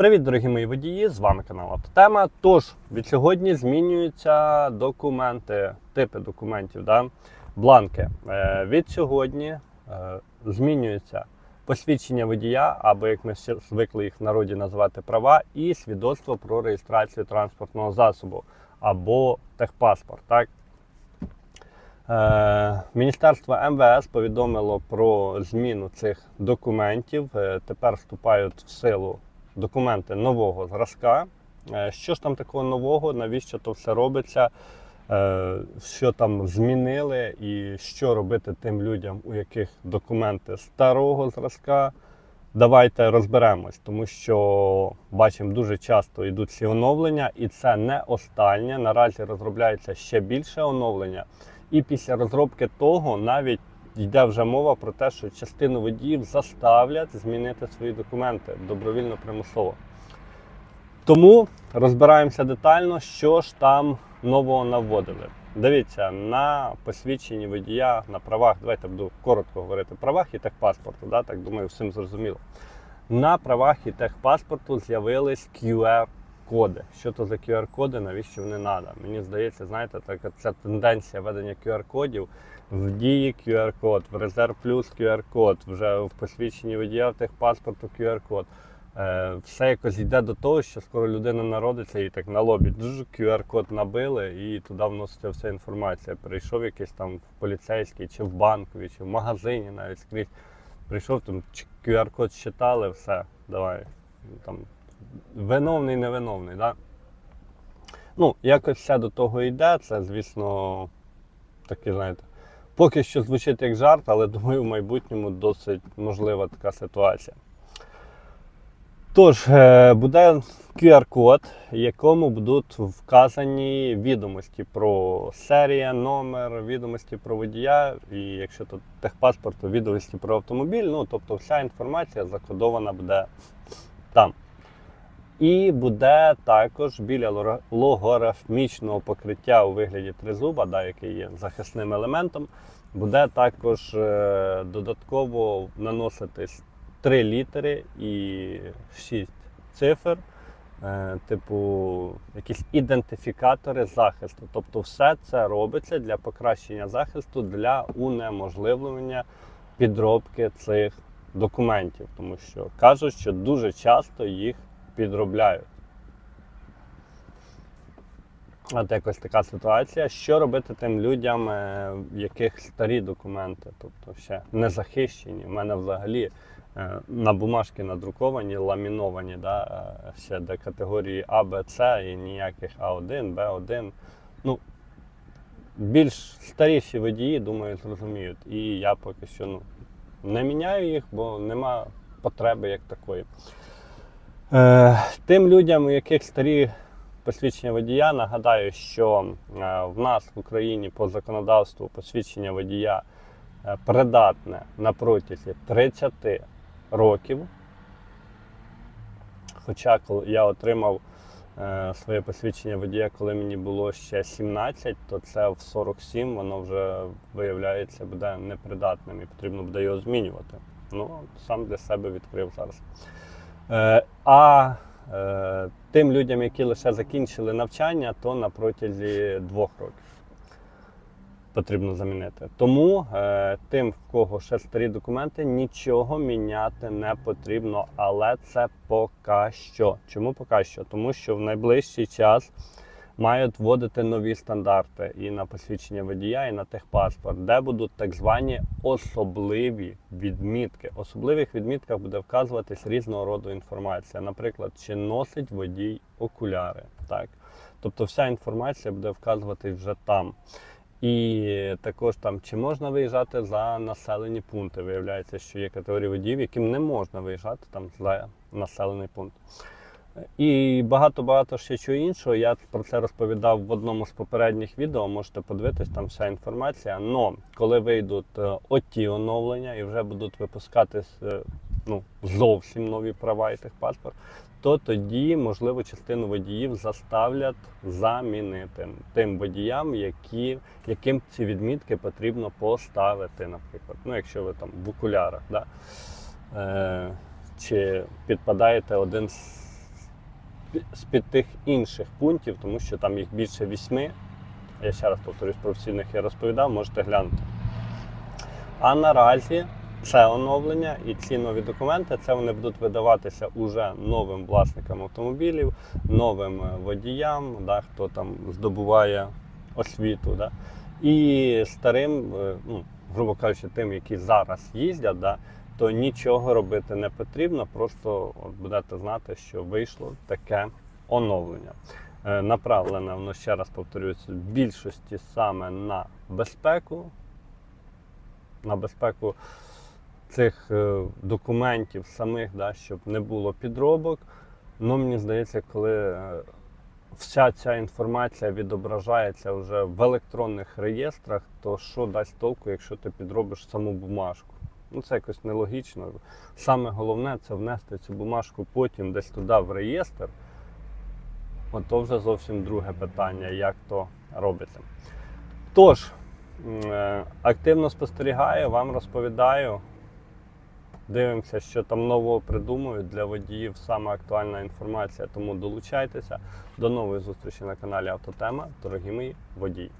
Привіт, дорогі мої водії! З вами канал Автотема. Тож, від сьогодні змінюються документи, типи документів, да? бланки. Е, від сьогодні е, змінюється посвідчення водія, або як ми ще звикли їх в народі називати права, і свідоцтво про реєстрацію транспортного засобу або техпаспорт. Так? Е, Міністерство МВС повідомило про зміну цих документів. Тепер вступають в силу документи нового зразка. Е, Що ж там такого нового, навіщо то все робиться, е, що там змінили, і що робити тим людям, у яких документи старого зразка. Давайте розберемось, тому що бачимо дуже часто йдуть ці оновлення, і це не останнє. Наразі розробляється ще більше оновлення. І після розробки того навіть йде вже мова про те, що частину водіїв заставлять змінити свої документи добровільно примусово. Тому розбираємося детально, що ж там нового наводили. Дивіться, на посвідченні водія на правах, давайте буду коротко говорити, правах і техпаспорту, да, так думаю, всім зрозуміло. На правах і техпаспорту з'явились QR-коди. Що то за QR-коди, навіщо вони треба? Мені здається, знаєте, така ця тенденція ведення QR-кодів в дії QR-код, в резерв плюс QR-код, вже в посвідченні водія в техпаспорту QR-код. Е, все якось йде до того, що скоро людина народиться і так на лобі QR-код набили, і туди вноситься вся інформація. Прийшов якийсь там в поліцейський, чи в банкові, чи в магазині навіть скрізь. Прийшов там QR-код считали, все, давай. Там виновний, невиновний, да? Ну, якось все до того йде. Це, звісно, таке, знаєте, поки що звучить як жарт, але думаю, в майбутньому досить можлива така ситуація. Тож, е, буде QR-код, в якому будуть вказані відомості про серія, номер, відомості про водія, і якщо тут техпаспорт, то відомості про автомобіль. Ну, тобто вся інформація закодована буде там. І буде також біля логорафмічного покриття у вигляді тризуба, да, який є захисним елементом, буде також е, додатково наноситись три літери і шість цифр, е, типу якісь ідентифікатори захисту. Тобто, все це робиться для покращення захисту, для унеможливлення підробки цих документів, тому що кажуть, що дуже часто їх підробляють. От якось така ситуація. Що робити тим людям, е, в яких старі документи, тобто ще не захищені. У мене взагалі е, на бумажки надруковані, ламіновані, да, е, ще до категорії А, Б, С і ніяких А1, Б1. Ну, більш старіші водії, думаю, зрозуміють. І я поки що ну, не міняю їх, бо нема потреби як такої. Е, тим людям, у яких старі посвідчення водія, нагадаю, що е, в нас в Україні по законодавству посвідчення водія е, придатне на протязі 30 років. Хоча я отримав своє посвідчення водія, коли мені було ще 17, то це в 47 воно вже виявляється буде непридатним і потрібно буде його змінювати. Ну, сам для себе відкрив зараз. Е, а е, тим людям, які лише закінчили навчання, то на протязі двох років потрібно замінити. Тому е, тим, в кого ще старі документи, нічого міняти не потрібно, але це поки що. Чому поки що? Тому що в найближчий час мають вводити нові стандарти і на посвідчення водія, і на техпаспорт, де будуть так звані особливі відмітки. В особливих відмітках буде вказуватись різного роду інформація. Наприклад, чи носить водій окуляри. Так? Тобто вся інформація буде вказуватись вже там. І також там, чи можна виїжджати за населені пункти. Виявляється, що є категорії водіїв, яким не можна виїжджати там за населений пункт. І багато-багато ще чого іншого. Я про це розповідав в одному з попередніх відео. Можете подивитись, там вся інформація. Но коли вийдуть е, оті оновлення і вже будуть випускатись е, ну, зовсім нові права і техпаспорт, то тоді, можливо, частину водіїв заставлять замінити тим водіям, які, яким ці відмітки потрібно поставити, наприклад. Ну, якщо ви там в окулярах, да? е, чи підпадаєте один з з-під тих інших пунктів, тому що там їх більше вісьми. Я ще раз повторюсь, про всі них я розповідав, можете глянути. А наразі це оновлення і ці нові документи це вони будуть видаватися уже новим власникам автомобілів, новим е, водіям, да, хто там здобуває освіту. Да, і старим, е, ну, грубо кажучи, тим, які зараз їздять, да, то нічого робити не потрібно, просто от будете знати, що вийшло таке оновлення. Е, Направлене воно ще раз повторюсь, в більшості саме на безпеку, на безпеку цих е, документів самих, да, щоб не було підробок. Ну, мені здається, коли е, вся ця інформація відображається вже в електронних реєстрах, то що дасть толку, якщо ти підробиш саму бумажку? Ну, це якось нелогічно. Саме головне це внести цю бумажку потім десь туди в реєстр. От то вже зовсім друге питання, як то робиться. Тож, е, активно спостерігаю, вам розповідаю. Дивимося, що там нового придумують для водіїв. Саме актуальна інформація, тому долучайтеся. До нової зустрічі на каналі Автотема. Дорогі мої водії.